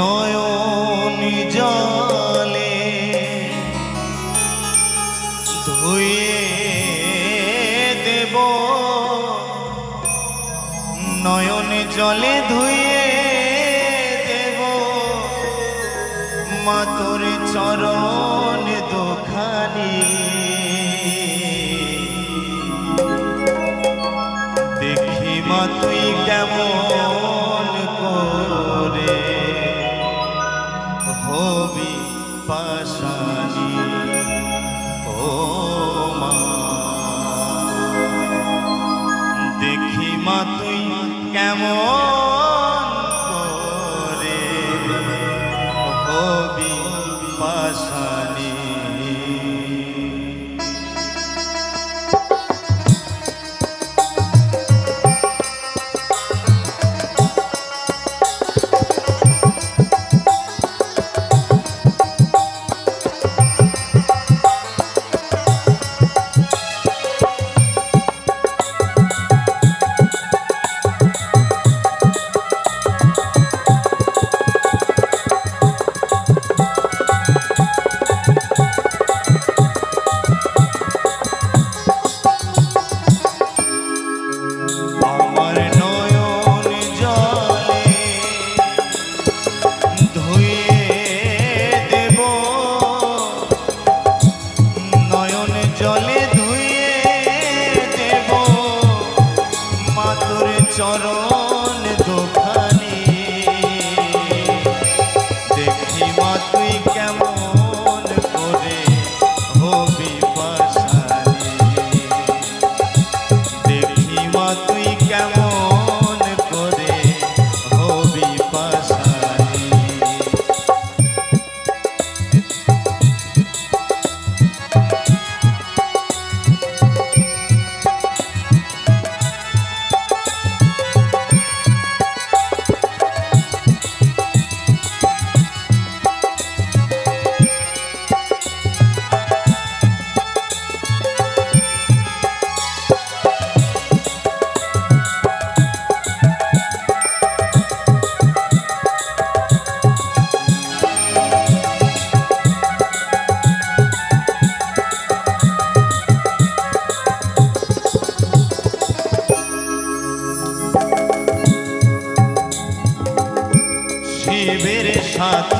নয়নি জলে ধুয়ে দেব। নয়ন জলে ধুয়ে দেব। মাতর চরণ দোখানি। দেখি মা তুই amor. Mama. সাথে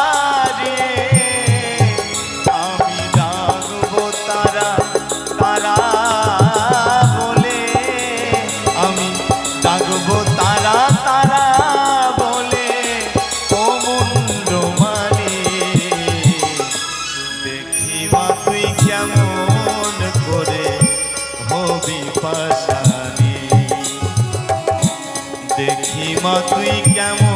মা তুই কেমন